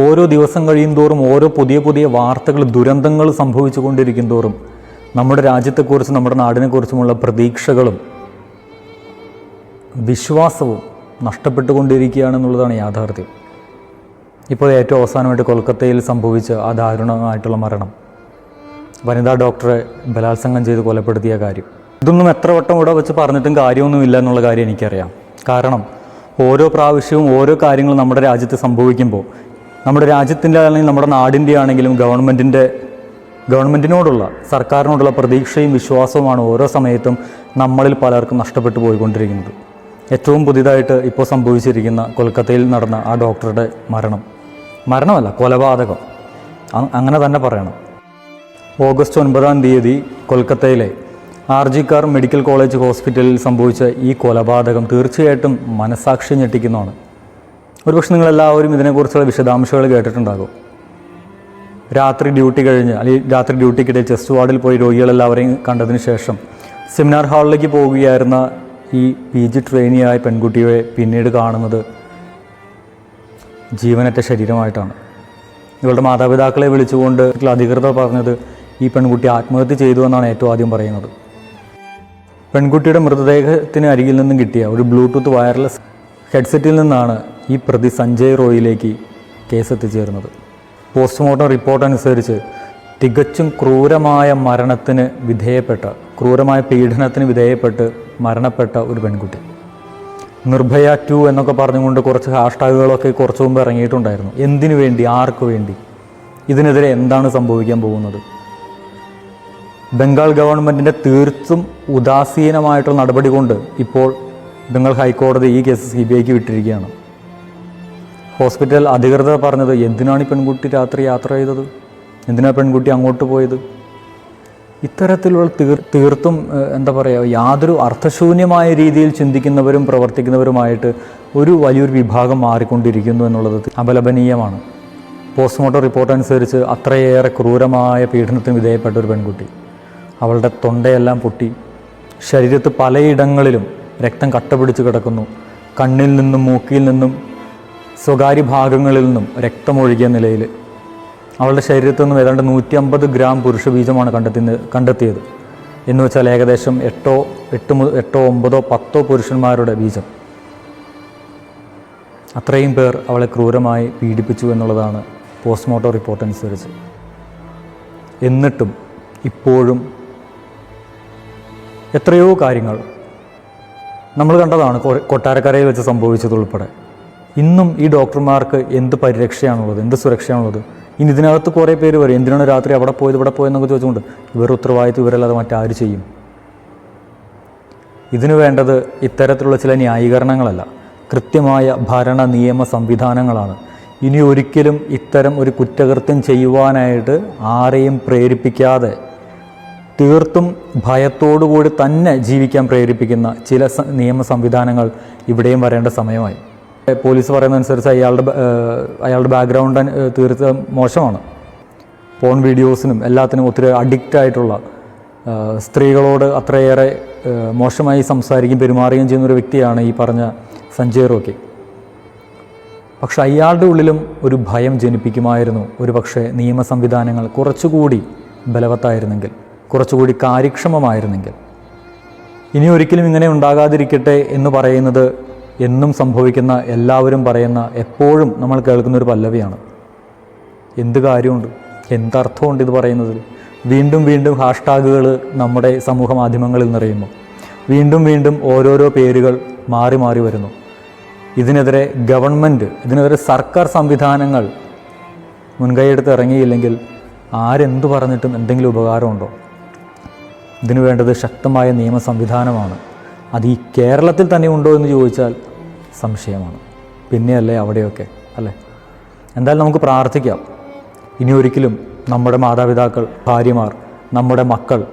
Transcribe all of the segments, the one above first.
ഓരോ ദിവസം കഴിയും തോറും ഓരോ പുതിയ പുതിയ വാർത്തകൾ ദുരന്തങ്ങൾ സംഭവിച്ചു കൊണ്ടിരിക്കും തോറും നമ്മുടെ രാജ്യത്തെക്കുറിച്ചും നമ്മുടെ നാടിനെക്കുറിച്ചുമുള്ള പ്രതീക്ഷകളും വിശ്വാസവും നഷ്ടപ്പെട്ടുകൊണ്ടിരിക്കുകയാണെന്നുള്ളതാണ് യാഥാർത്ഥ്യം. ഇപ്പോൾ ഏറ്റവും അവസാനമായിട്ട് കൊൽക്കത്തയിൽ സംഭവിച്ച ആ ദാരുണമായിട്ടുള്ള മരണം. വനിതാ ഡോക്ടറെ ബലാത്സംഗം ചെയ്ത് കൊലപ്പെടുത്തിയ കാര്യം. ഇതൊന്നും എത്ര വട്ടം ഇവിടെ വെച്ച് പറഞ്ഞിട്ടും കാര്യമൊന്നുമില്ല എന്നുള്ള കാര്യം എനിക്കറിയാം. കാരണം ഓരോ പ്രാവശ്യവും ഓരോ കാര്യങ്ങൾ നമ്മുടെ രാജ്യത്ത് സംഭവിക്കുമ്പോൾ നമ്മുടെ രാജ്യത്തിന്റെ അല്ലെങ്കിൽ നമ്മുടെ നാടിന്റെ ആണെങ്കിലും ഗവൺമെന്റിന്റെ ഗവൺമെന്റിനോടുള്ള സർക്കാരിനോടുള്ള പ്രതീക്ഷയും വിശ്വാസവുമാണ് ഓരോ സമയത്തും നമ്മളിൽ പലർക്കും നഷ്ടപ്പെട്ടു പോയിക്കൊണ്ടിരിക്കുന്നത്. ഏറ്റവും പുതിയതായിട്ട് ഇപ്പോൾ സംഭവിച്ചിരിക്കുന്ന കൊൽക്കത്തയിൽ നടന്ന ആ ഡോക്ടറുടെ മരണം. മരണമല്ല കൊലപാതകം. അങ്ങനെ തന്നെ പറയണം. ഓഗസ്റ്റ് ഒൻപതാം തീയതി കൊൽക്കത്തയിലെ R G Kar medical college ഹോസ്പിറ്റലിൽ സംഭവിച്ച ഈ കൊലപാതകം തീർച്ചയായിട്ടും മനസാക്ഷി ഞെട്ടിക്കുന്നതാണ്. ഒരുപക്ഷെ നിങ്ങളെല്ലാവരും ഇതിനെക്കുറിച്ചുള്ള വിശദാംശങ്ങൾ കേട്ടിട്ടുണ്ടാകും. രാത്രി ഡ്യൂട്ടി കഴിഞ്ഞ് അല്ലെങ്കിൽ രാത്രി ഡ്യൂട്ടിക്കിടെ ചെസ്റ്റ് വാർഡിൽ പോയി രോഗികളെല്ലാവരെയും കണ്ടതിന് ശേഷം സെമിനാർ ഹാളിലേക്ക് പോവുകയായിരുന്ന ഈ പി ജി ട്രെയിനിയായ പെൺകുട്ടിയെ പിന്നീട് കാണുന്നത് ജീവനറ്റ ശരീരമായിട്ടാണ്. ഇവളുടെ മാതാപിതാക്കളെ വിളിച്ചുകൊണ്ട് അധികൃതർ പറഞ്ഞത് ഈ പെൺകുട്ടി ആത്മഹത്യ ചെയ്തു എന്നാണ് ഏറ്റവും ആദ്യം പറയുന്നത്. പെൺകുട്ടിയുടെ മൃതദേഹത്തിന് അരികിൽ നിന്നും കിട്ടിയ ഒരു ബ്ലൂടൂത്ത് വയർലെസ് ഹെഡ്സെറ്റിൽ നിന്നാണ് ഈ പ്രതി സഞ്ജയ് റോയിലേക്ക് കേസ് എത്തിച്ചേർന്നത് പോസ്റ്റ്മോർട്ടം റിപ്പോർട്ട് അനുസരിച്ച് തികച്ചും ക്രൂരമായ മരണത്തിന് വിധേയപ്പെട്ട ക്രൂരമായ പീഡനത്തിന് വിധേയപ്പെട്ട് മരണപ്പെട്ട ഒരു പെൺകുട്ടി. നിർഭയ ടു എന്നൊക്കെ പറഞ്ഞുകൊണ്ട് കുറച്ച് ഹാഷ്ടാഗുകളൊക്കെ കുറച്ച് മുമ്പ് ഇറങ്ങിയിട്ടുണ്ടായിരുന്നു. എന്തിനു വേണ്ടി? ആർക്കു വേണ്ടി? ഇതിനെതിരെ എന്താണ് സംഭവിക്കാൻ പോകുന്നത്? ബംഗാൾ ഗവൺമെന്റിന്റെ തീർത്തും ഉദാസീനമായിട്ടുള്ള നടപടി കൊണ്ട് ഇപ്പോൾ ബംഗാൾ ഹൈക്കോടതി ഈ കേസ് സി ബി ഐക്ക് വിട്ടിരിക്കുകയാണ്. ഹോസ്പിറ്റൽ അധികൃതർ പറഞ്ഞത് എന്തിനാണ് ഈ പെൺകുട്ടി രാത്രി യാത്ര ചെയ്തത്? എന്തിനാണ് പെൺകുട്ടി അങ്ങോട്ട് പോയത്? ഇത്തരത്തിലുള്ള തീർ തീർത്തും എന്താ പറയുക യാതൊരു അർത്ഥശൂന്യമായ രീതിയിൽ ചിന്തിക്കുന്നവരും പ്രവർത്തിക്കുന്നവരുമായിട്ട് ഒരു വലിയൊരു വിഭാഗം മാറിക്കൊണ്ടിരിക്കുന്നു എന്നുള്ളത് അപലപനീയമാണ്. പോസ്റ്റ്മോർട്ടം റിപ്പോർട്ട് അനുസരിച്ച് അത്രയേറെ ക്രൂരമായ പീഡനത്തിന് വിധേയപ്പെട്ട ഒരു പെൺകുട്ടി. അവളുടെ തൊണ്ടയെല്ലാം പൊട്ടി. ശരീരത്ത് പലയിടങ്ങളിലും രക്തം കട്ടപിടിച്ച് കിടക്കുന്നു. കണ്ണിൽ നിന്നും മൂക്കിൽ നിന്നും സ്വകാര്യ ഭാഗങ്ങളിൽ നിന്നും രക്തമൊഴുകിയ നിലയിൽ അവളുടെ ശരീരത്തിൽ നിന്നും ഏതാണ്ട് നൂറ്റി അമ്പത് ഗ്രാം പുരുഷ ബീജമാണ് കണ്ടെത്തി കണ്ടെത്തിയത്. എന്ന് വെച്ചാൽ ഏകദേശം എട്ടോ എട്ട് എട്ടോ ഒമ്പതോ പത്തോ പുരുഷന്മാരുടെ ബീജം. അത്രയും പേർ അവളെ ക്രൂരമായി പീഡിപ്പിച്ചു എന്നുള്ളതാണ് പോസ്റ്റ്മോർട്ടം റിപ്പോർട്ട് അനുസരിച്ച്. എന്നിട്ടും ഇപ്പോഴും എത്രയോ കാര്യങ്ങൾ നമ്മൾ കണ്ടതാണ് കൊട്ടാരക്കരയിൽ വെച്ച് സംഭവിച്ചതുൾപ്പെടെ. ഇന്നും ഈ ഡോക്ടർമാർക്ക് എന്ത് പരിരക്ഷയാണുള്ളത്? എന്ത് സുരക്ഷയാണുള്ളത്? ഇനി ഇതിനകത്ത് കുറേ പേര് വരും. എന്തിനാണ് രാത്രി അവിടെ പോയത് ഇവിടെ പോയെന്നൊക്കെ ചോദിച്ചുകൊണ്ട് ഇവർ ഉത്തരവാദിത്വം ഇവരല്ലാതെ മറ്റാര് ചെയ്യും? ഇതിനു വേണ്ടത് ഇത്തരത്തിലുള്ള ചില ന്യായീകരണങ്ങളല്ല. കൃത്യമായ ഭരണ നിയമ സംവിധാനങ്ങളാണ്. ഇനി ഒരിക്കലും ഇത്തരം ഒരു കുറ്റകൃത്യം ചെയ്യുവാനായിട്ട് ആരെയും പ്രേരിപ്പിക്കാതെ തീർത്തും ഭയത്തോടുകൂടി തന്നെ ജീവിക്കാൻ പ്രേരിപ്പിക്കുന്ന ചില നിയമ സംവിധാനങ്ങൾ ഇവിടെയും വരേണ്ട സമയമായി. ഏ, പറയുന്ന അനുസരിച്ച് അയാളുടെ അയാളുടെ ബാക്ക്ഗ്രൗണ്ട് തീർത്തും മോശമാണ്. ഫോൺ വീഡിയോസിനും എല്ലാത്തിനും ഒത്തിരി അഡിക്റ്റ് ആയിട്ടുള്ള സ്ത്രീകളോട് അത്രയേറെ മോശമായി സംസാരിക്കുകയും പെരുമാറുകയും ചെയ്യുന്ന ഒരു വ്യക്തിയാണ് ഈ പറഞ്ഞ സഞ്ജയ് റോക്കി. പക്ഷെ അയാളുടെ ഉള്ളിലും ഒരു ഭയം ജനിപ്പിക്കുമായിരുന്നു. ഒരു പക്ഷേ നിയമ സംവിധാനങ്ങൾ കുറച്ചുകൂടി ബലവത്തായിരുന്നെങ്കിൽ കുറച്ചുകൂടി കാര്യക്ഷമമായിരുന്നെങ്കിൽ. ഇനി ഒരിക്കലും ഇങ്ങനെ ഉണ്ടാകാതിരിക്കട്ടെ എന്ന് പറയുന്നത് എന്നും സംഭവിക്കുന്ന എല്ലാവരും പറയുന്ന എപ്പോഴും നമ്മൾ കേൾക്കുന്ന ഒരു പല്ലവിയാണ്. എന്ത് കാര്യമുണ്ട്? എന്തർത്ഥമുണ്ട് ഇത് പറയുന്നതിൽ? വീണ്ടും വീണ്ടും ഹാഷ്ടാഗുകൾ നമ്മുടെ സമൂഹ മാധ്യമങ്ങളിൽ നിറയുന്നു. വീണ്ടും വീണ്ടും ഓരോരോ പേരുകൾ മാറി മാറി വരുന്നു. ഇതിനെതിരെ ഗവൺമെന്റ് ഇതിനെതിരെ സർക്കാർ സംവിധാനങ്ങൾ മുൻകൈയെടുത്ത് ഇറങ്ങിയില്ലെങ്കിൽ ആരെന്തു പറഞ്ഞിട്ടും എന്തെങ്കിലും ഉപകാരമുണ്ടോ? ഇതിനു വേണ്ടത് ശക്തമായ നിയമ സംവിധാനമാണ്. അത് ഈ കേരളത്തിൽ തന്നെ ഉണ്ടോ എന്ന് ചോദിച്ചാൽ സംശയമാണ്. പിന്നെയല്ലേ അവിടെയൊക്കെ അല്ലേ? എന്തായാലും നമുക്ക് പ്രാർത്ഥിക്കാം. ഇനി ഒരിക്കലും നമ്മുടെ മാതാപിതാക്കൾ ഭാര്യമാർ നമ്മുടെ മക്കൾ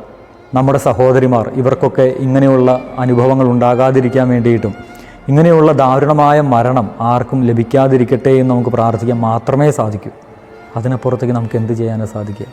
നമ്മുടെ സഹോദരിമാർ ഇവർക്കൊക്കെ ഇങ്ങനെയുള്ള അനുഭവങ്ങൾ ഉണ്ടാകാതിരിക്കാൻ വേണ്ടിയിട്ടും ഇങ്ങനെയുള്ള ദാരുണമായ മരണം ആർക്കും ലഭിക്കാതിരിക്കട്ടെ എന്ന് നമുക്ക് പ്രാർത്ഥിക്കാൻ മാത്രമേ സാധിക്കൂ. അതിനപ്പുറത്തേക്ക് നമുക്ക് എന്ത് ചെയ്യാനാണ് സാധിക്കുക?